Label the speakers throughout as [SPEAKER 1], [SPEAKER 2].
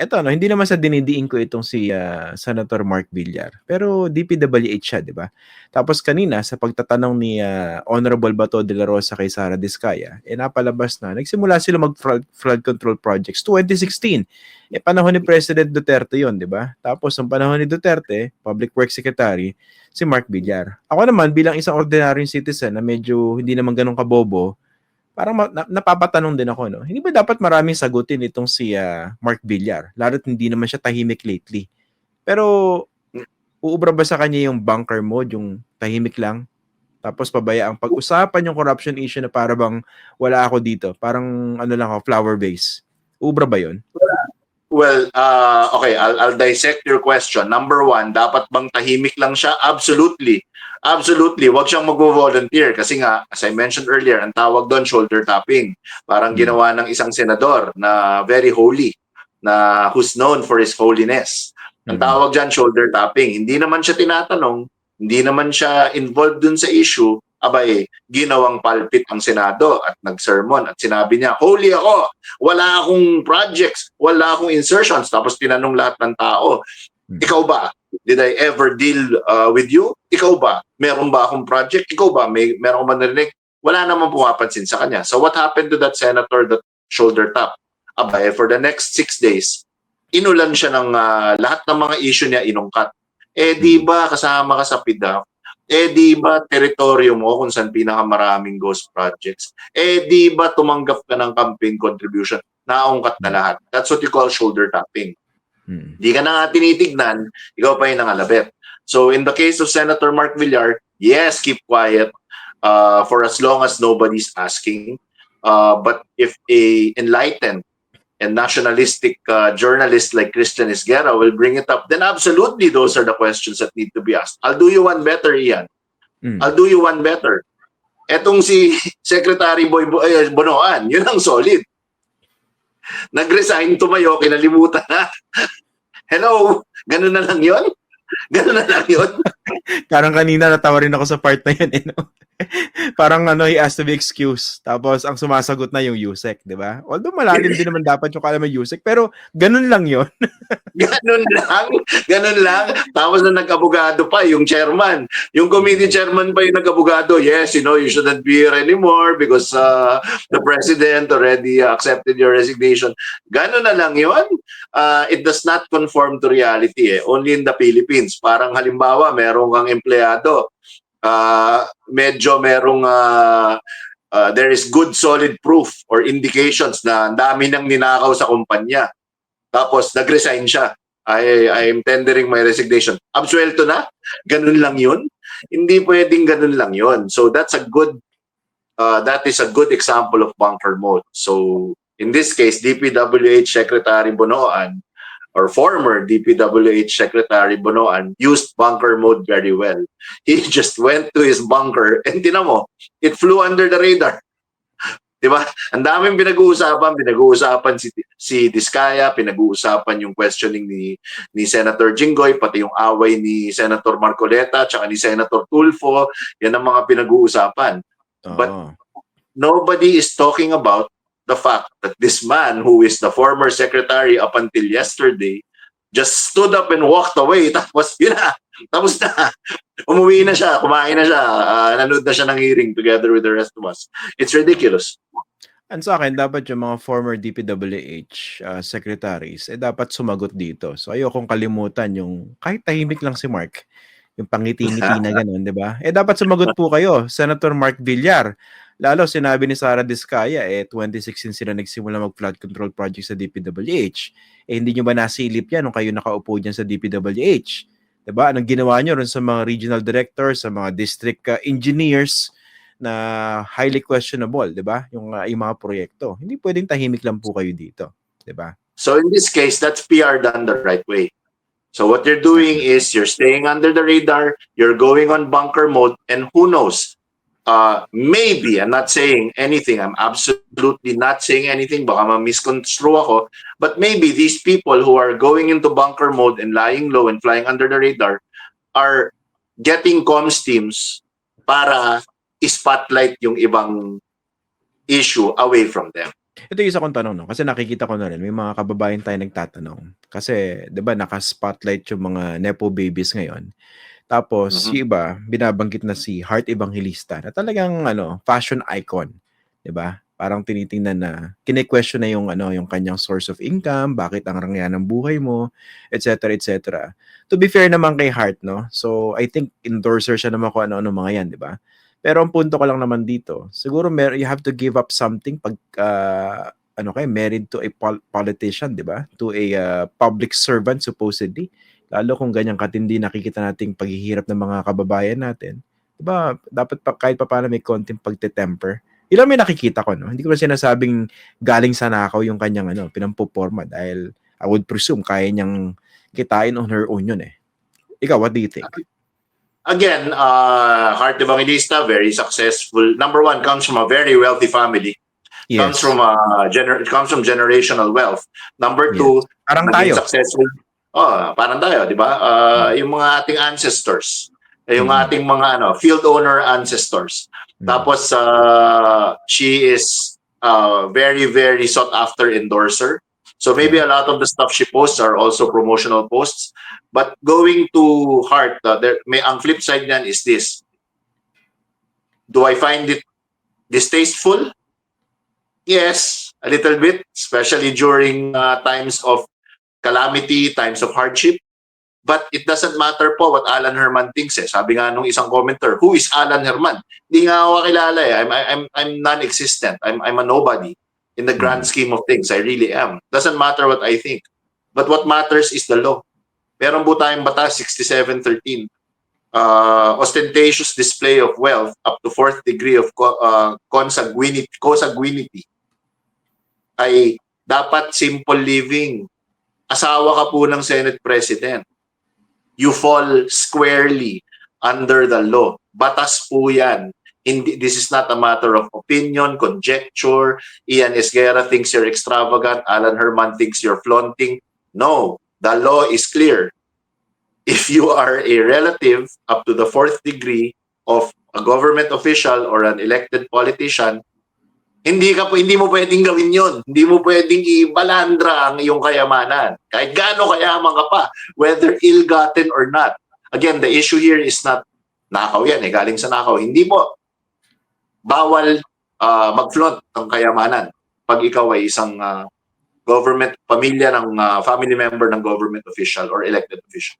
[SPEAKER 1] eto no, hindi naman sa dinidiin ko itong si ah, Senator Mark Villar. Pero DPWH siya, di ba? Tapos kanina sa pagtatanong ni ah, Honorable Bato de la Rosa kay Sara Diskaya, eh napalabas na nagsimula sila mag flood, flood control projects 2016. Eh panahon ni President Duterte 'yon, di ba? Tapos ang panahon ni Duterte, Public Works Secretary, si Mark Villar. Ako naman bilang isang ordinaryong citizen na medyo hindi naman ganun kabobo, parang ma- na- napapatanong din ako, no? Hindi ba dapat maraming sagutin itong si ah, Mark Villar? Lalo't hindi naman siya tahimik lately. Pero, uubra ba sa kanya yung bunker mode, yung tahimik lang? Tapos pabaya ang pag-usapan yung corruption issue na para bang wala ako dito. Parang ano lang ako, flower base. Ubra ba yun?
[SPEAKER 2] Well, uh, okay, I'll, I'll dissect your question. Number one, dapat bang tahimik lang siya? Absolutely. Absolutely. Huwag siyang mag-volunteer kasi nga, as I mentioned earlier, ang tawag doon shoulder tapping. Parang
[SPEAKER 1] Hmm.
[SPEAKER 2] ginawa ng isang senador na very holy, na who's known for his holiness. Ang
[SPEAKER 1] Mhm.
[SPEAKER 2] tawag dyan, shoulder tapping. Hindi naman siya tinatanong, hindi naman siya involved dun sa issue, abay, ginawang palpit ang Senado at nag-sermon at sinabi niya, holy ako, wala akong projects, wala akong insertions. Tapos tinanong lahat ng tao,
[SPEAKER 1] Hmm.
[SPEAKER 2] ikaw ba? Did I ever deal uh, with you? Ikaw ba? Meron ba akong project? Ikaw ba? May, meron ka ba narinig? Wala namang pumapansin sa kanya. So what happened to that senator that shoulder tap? Abay, for the next six days, inulan siya ng ah, lahat ng mga issue niya inungkat. Eh di ba kasama ka sa PIDAF? Eh di ba teritoryo mo kung saan pinakamaraming ghost projects? Eh di ba tumanggap ka ng campaign contribution? Naungkat na lahat. That's what you call shoulder tapping.
[SPEAKER 1] Hmm.
[SPEAKER 2] Di ka na nga tinitignan, ikaw pa yung nangalabit. So in the case of Senator Mark Villar, yes, keep quiet uh, for as long as nobody's asking. Uh, but if a enlightened and nationalistic uh, journalist like Christian Esguerra will bring it up, then absolutely those are the questions that need to be asked. I'll do you one better, Ian.
[SPEAKER 1] Hmm.
[SPEAKER 2] I'll do you one better. Etong si Secretary Boy Bo- eh, Bonoan, yun ang solid. Nag-resign, tumayo, kinalimutan na. Hello, ganun na lang yun? Ganun na lang yun?
[SPEAKER 1] Parang kanina natawa rin ako sa part na yun. Eh, no? Parang ano, he asked to be excused. Tapos ang sumasagot na yung Yusek, di ba? Although malalim din naman dapat yung kalaman Yusek, pero ganun lang yun.
[SPEAKER 2] Ganun lang, ganun lang. Tapos na nag-abogado pa, yung chairman. Yung committee chairman pa yung nag-abogado. Yes, you know, you shouldn't be here anymore because uh, the president already accepted your resignation. Ganun na lang yun. Uh, it does not conform to reality eh. Only in the Philippines. Parang halimbawa, merong kang empleyado. Uh, medyo merong uh, uh, there is good solid proof or indications na ang dami nang ninakaw sa kumpanya. Tapos nag-resign siya. I, I am tendering my resignation. Absuelto na? Ganun lang yun? Hindi pwedeng ganun lang yun. So that's a good, uh, that is a good example of bunker mode. So in this case, DPWH Secretary Bonoan or former DPWH Secretary Bonoan used bunker mode very well. He just went to his bunker and tinan mo, it flew under the radar. Di ba? Ang daming pinag-uusapan, pinag-uusapan si si Diskaya, pinag-uusapan yung questioning ni ni Senator Jinggoy, pati yung away ni Senator Marcoleta, tsaka ni Senator Tulfo, yan ang mga pinag-uusapan. But-
[SPEAKER 1] Oo.
[SPEAKER 2] Nobody is talking about the fact that this man who is the former secretary up until yesterday just stood up and walked away tapos yun na tapos na umuwi na siya kumain na siya ah, nanood na siya ng hearing together with the rest of us it's ridiculous
[SPEAKER 1] Ang sa akin, dapat yung mga former DPWH uh, secretaries, eh dapat sumagot dito. So ayokong kalimutan yung kahit tahimik lang si Mark, yung pangiti-ngiti na ganun, di ba? Eh dapat sumagot po kayo, Senator Mark Villar. Lalo sinabi ni Sara Diskaya, eh 2016 sila nagsimula mag-flood control project sa DPWH. Eh hindi nyo ba nasilip yan nung kayo nakaupo dyan sa DPWH? Di ba? Anong ginawa nyo rin sa mga regional directors, sa mga district uh, engineers, na highly questionable, 'di ba? Yung uh, yung mga proyekto. Hindi pwedeng tahimik lang po kayo dito, 'di ba?
[SPEAKER 2] so in this case that's PR done the right way so what you're doing is you're staying under the radar you're going on bunker mode and who knows uh, maybe, I'm not saying anything, I'm absolutely not saying anything, baka ma-misconstrue ako, but maybe these people who are going into bunker mode and lying low and flying under the radar are getting comms teams para spotlight yung ibang issue away from them.
[SPEAKER 1] Ito yung isa kong tanong, no? Kasi nakikita ko na rin, may mga kababayan tayo nagtatanong. Kasi, di ba, naka-spotlight yung mga Nepo babies ngayon. Tapos,
[SPEAKER 2] Mhm.
[SPEAKER 1] yung iba, binabanggit na si Heart Evangelista na talagang, ano, fashion icon. Di ba? Parang tinitingnan na, kine-question na yung, ano, yung kanyang source of income, bakit ang rangyan ng buhay mo, etc. etc. To be fair naman kay Heart, no? So, I think endorser siya naman kung ano-ano mga yan, di ba? Pero ang punto ko lang naman dito, siguro mer you have to give up something pag ah, ano kay married to a pol- politician, 'di ba? To a ah, public servant supposedly. Lalo kung ganyang katindi nakikita nating paghihirap ng mga kababayan natin. 'Di ba? Dapat pa, kahit papaano may konting pagte-temper. Ilang may nakikita ko, no? Hindi ko na sinasabing galing sa nakaw yung kanyang ano, pinampoporma dahil I would presume kaya niyang kitain on her own yun eh. Ikaw, what do you think?
[SPEAKER 2] Again, uh, Heart Evangelista, very successful. Number one, comes from a very wealthy family. Comes
[SPEAKER 1] Yes.
[SPEAKER 2] from a gener- it comes from generational wealth. Number
[SPEAKER 1] Yes.
[SPEAKER 2] two,
[SPEAKER 1] Parang
[SPEAKER 2] naging
[SPEAKER 1] tayo.
[SPEAKER 2] successful. Oh, parang tayo, di ba? Uh, yung mga ating ancestors, eh, yung
[SPEAKER 1] Mm.
[SPEAKER 2] ating mga ano, field owner ancestors.
[SPEAKER 1] Mm.
[SPEAKER 2] Tapos uh, she is uh, very very sought after endorser. So maybe a lot of the stuff she posts are also promotional posts. But going to heart, uh, there, may ang flip side niyan is this. Do I find it distasteful? Yes, a little bit, especially during uh, times of calamity, times of hardship. But it doesn't matter po what Alan Herman thinks eh. Sabi nga nung isang commenter, who is Alan Herman? Hindi nga ako kilala eh. I'm, I'm, I'm non-existent. I'm, I'm a nobody in the grand scheme of things. I really am. Doesn't matter what I think. But what matters is the law. Meron po tayong batas 6713. Uh, ostentatious display of wealth up to fourth degree of co- uh, consanguinity, consanguinity ay dapat simple living. Asawa ka po ng Senate President. You fall squarely under the law. Batas po yan. Hindi, this is not a matter of opinion, conjecture. Ian Esguerra thinks you're extravagant. Alan Herman thinks you're flaunting. No, the law is clear. If you are a relative up to the fourth degree of a government official or an elected politician, hindi ka po hindi mo pwedeng gawin 'yon. Hindi mo pwedeng ibalandra ang iyong kayamanan. Kahit gaano kayaman ka pa, whether ill-gotten or not. Again, the issue here is not nakaw yan eh, galing sa nakaw. Hindi po bawal ah, mag-flaunt ng kayamanan pag ikaw ay isang ah, government pamilya ng ah, family member ng government official or elected official.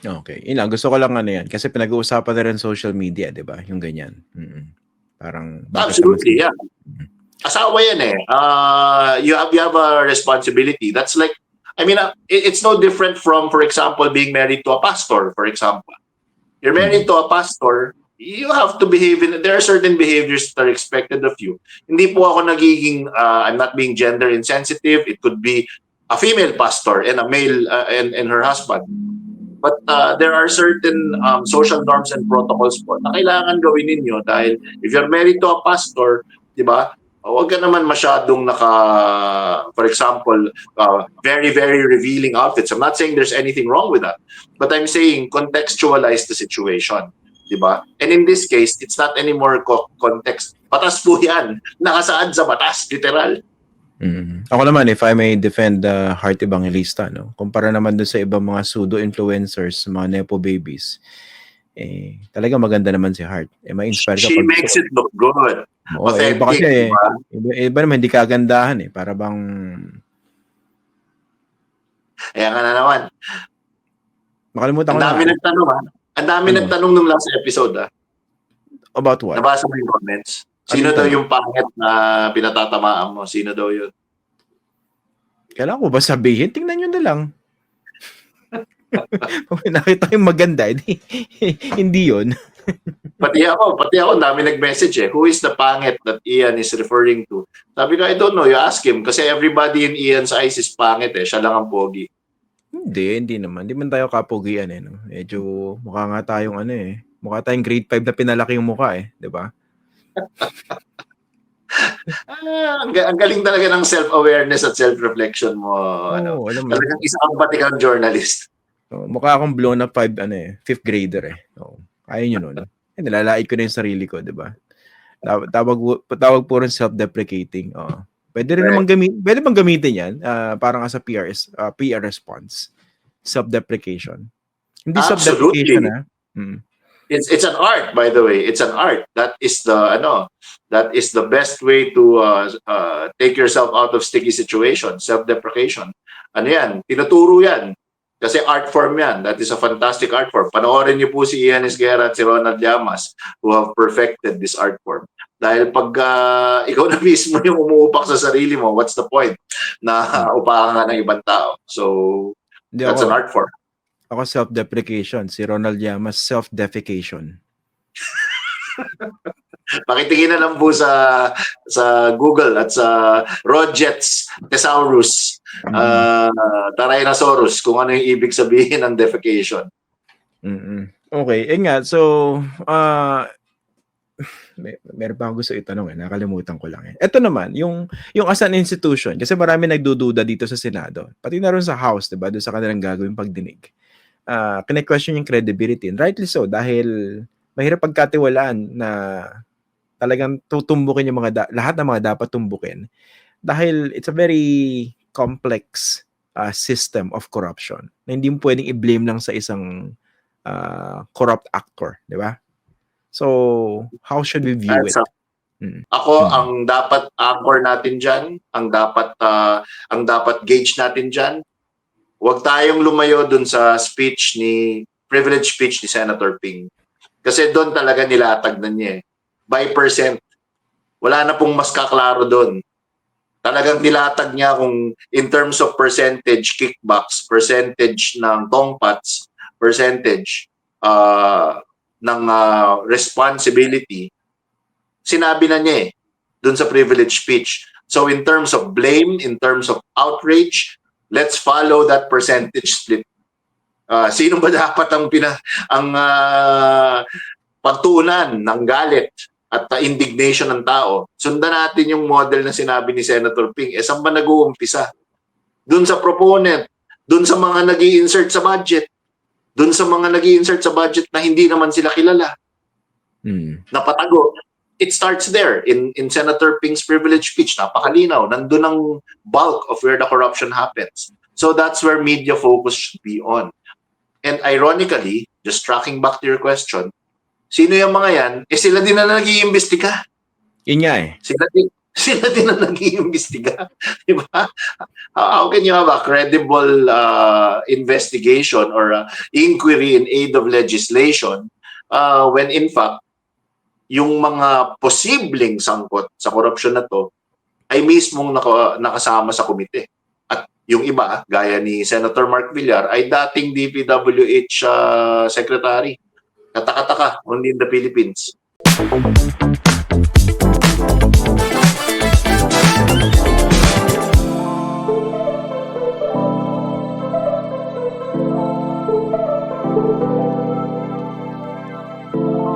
[SPEAKER 1] Okay. Yun lang. Gusto ko lang ano yan. Kasi pinag-uusapan na rin social media, di ba? Yung ganyan. Mm-mm. Parang...
[SPEAKER 2] Absolutely, yeah. Asawa yan eh. Uh, you have you have a responsibility. That's like I mean, uh, it- it's no different from for example being married to a pastor, for example. You're married to a pastor, you have to behave in there are certain behaviors that are expected of you. Hindi po ako nagiging uh, I'm not being gender insensitive. It could be a female pastor and a male uh, and and her husband. But uh, there are certain um, social norms and protocols po na kailangan gawin ninyo dahil if you're married to a pastor, di ba, huwag ka naman masyadong naka, for example, uh, very, very revealing outfits. I'm not saying there's anything wrong with that. But I'm saying contextualize the situation. Di ba? And in this case, it's not anymore co- context. Batas po yan. Nakasaad sa batas, literal.
[SPEAKER 1] Mm. Ako naman, if I may defend the Heart Evangelista, no? kumpara naman dun sa ibang mga pseudo-influencers, mga Nepo babies, eh, talaga maganda naman si Heart. Eh, may inspire ka
[SPEAKER 2] She
[SPEAKER 1] pag-
[SPEAKER 2] makes it look good.
[SPEAKER 1] Oo, eh, iba kasi,
[SPEAKER 2] Authentic,
[SPEAKER 1] eh,
[SPEAKER 2] di ba?
[SPEAKER 1] iba, iba naman, hindi kagandahan eh. Para bang,
[SPEAKER 2] Ayan ka na naman.
[SPEAKER 1] makalimutan ko
[SPEAKER 2] Ang
[SPEAKER 1] na.
[SPEAKER 2] dami nagtanong ha. Ang dami
[SPEAKER 1] Ano?
[SPEAKER 2] nagtanong nung last episode ha.
[SPEAKER 1] About what?
[SPEAKER 2] Nabasa mo yung comments. Sino
[SPEAKER 1] Ano
[SPEAKER 2] daw
[SPEAKER 1] yun?
[SPEAKER 2] yung pangit na pinatatamaan mo? Sino daw yun?
[SPEAKER 1] Kailangan ko ba sabihin? Tingnan nyo na lang. Kung nakita yung maganda, hindi, hindi yun.
[SPEAKER 2] Pati ako, pati ako, dami nag-message eh. Who is the pangit that Ian is referring to? Sabi ko, I don't know. You ask him. Kasi everybody in Ian's eyes is pangit eh. Siya lang ang pogi.
[SPEAKER 1] Hindi, hindi naman. Hindi man tayo kapugian eh. No? Medyo mukha nga tayong ano eh. Mukha tayong grade 5 na pinalaki yung mukha eh. 'di ba?
[SPEAKER 2] Ah, ang, ang galing talaga ng self-awareness at self-reflection mo. ano,
[SPEAKER 1] Oo, alam mo.
[SPEAKER 2] talagang isa kang batikang journalist.
[SPEAKER 1] Oo, mukha akong blown up 5 ano eh. 5th grader eh. Oo. Ayaw nyo nun. Eh, nilalait ko na yung sarili ko, 'di ba? Tawag, tawag, po rin self-deprecating. Oo. Pwede rin naman gamit, pwede bang gamitin 'yan ah, parang as a PR is- ah, PR response. Self-deprecation. Hindi
[SPEAKER 2] Absolutely.
[SPEAKER 1] self-deprecation ah. Mm.
[SPEAKER 2] It's it's an art, by the way. It's an art. That is the ano, that is the best way to uh, uh, take yourself out of sticky situations. Self-deprecation. Ano yan? Tinuturo yan. Kasi art form yan. That is a fantastic art form. Panoorin niyo po si Ian Esguerra at si Ronald Llamas who have perfected this art form. Dahil pag uh, ikaw na mismo yung umuupak sa sarili mo, what's the point na upakan ka ng ibang tao? So,
[SPEAKER 1] Hindi
[SPEAKER 2] that's
[SPEAKER 1] ako,
[SPEAKER 2] an art form.
[SPEAKER 1] ako self-deprecation, si Ronald Llamas self-defecation.
[SPEAKER 2] Pakitingin na lang po sa sa Google at sa Rogets Thesaurus
[SPEAKER 1] Mm.
[SPEAKER 2] uh, Tyrannosaurus kung ano yung ibig sabihin ng defecation.
[SPEAKER 1] Mm-mm. Okay, eh nga, so, ah, may, meron pa akong gusto itanong eh, nakalimutan ko lang eh. Ito naman, yung, yung as an institution, kasi marami nagdududa dito sa Senado, pati na rin sa House, di ba, doon sa kanilang gagawin pagdinig. Ah, kine-question yung credibility, and rightly so, dahil mahirap pagkatiwalaan na talagang tutumbukin yung mga, da- lahat ng mga dapat tumbukin. Dahil it's a very complex ah, system of corruption na hindi mo pwedeng i-blame lang sa isang uh, corrupt actor, di ba? So, how should we view it?
[SPEAKER 2] A-
[SPEAKER 1] Mm.
[SPEAKER 2] Ako
[SPEAKER 1] Mm.
[SPEAKER 2] ang dapat anchor natin diyan, ang dapat ah, ang dapat gauge natin diyan. Huwag tayong lumayo dun sa speech ni privilege speech ni Senator Ping. Kasi doon talaga nilatag na niya eh. By percent. Wala na pong mas kaklaro doon. Talagang nilatag niya kung in terms of percentage kickbacks, percentage ng tongpats, percentage uh, ng uh, responsibility, sinabi na niya eh, dun sa privilege speech. So in terms of blame, in terms of outrage, let's follow that percentage split. Uh, sino ba dapat ang pina ang uh, pagtunan ng galit at uh, indignation ng tao? Sundan natin yung model na sinabi ni Senator Ping. Eh, saan ba nag-uumpisa? Dun sa proponent, dun sa mga nag insert sa budget, dun sa mga nag insert sa budget na hindi naman sila kilala
[SPEAKER 1] Mm.
[SPEAKER 2] napatago. It starts there in in Senator Ping's privilege speech. Napakalinaw. Nandun ang bulk of where the corruption happens. So that's where media focus should be on. And ironically, just tracking back to your question, sino yung mga yan? Eh sila din na nag-iimbestiga.
[SPEAKER 1] Yun nga eh.
[SPEAKER 2] Sila din, sila din na nag-iimbestiga. Di ba? How can you have a credible uh, investigation or uh, inquiry in aid of legislation uh, when in fact, yung mga posibleng sangkot sa korupsyon na to ay mismong naka, nakasama sa komite. Yung iba, gaya ni Senator Mark Villar, ay dating DPWH uh, Secretary. Kataka-taka, only in the Philippines.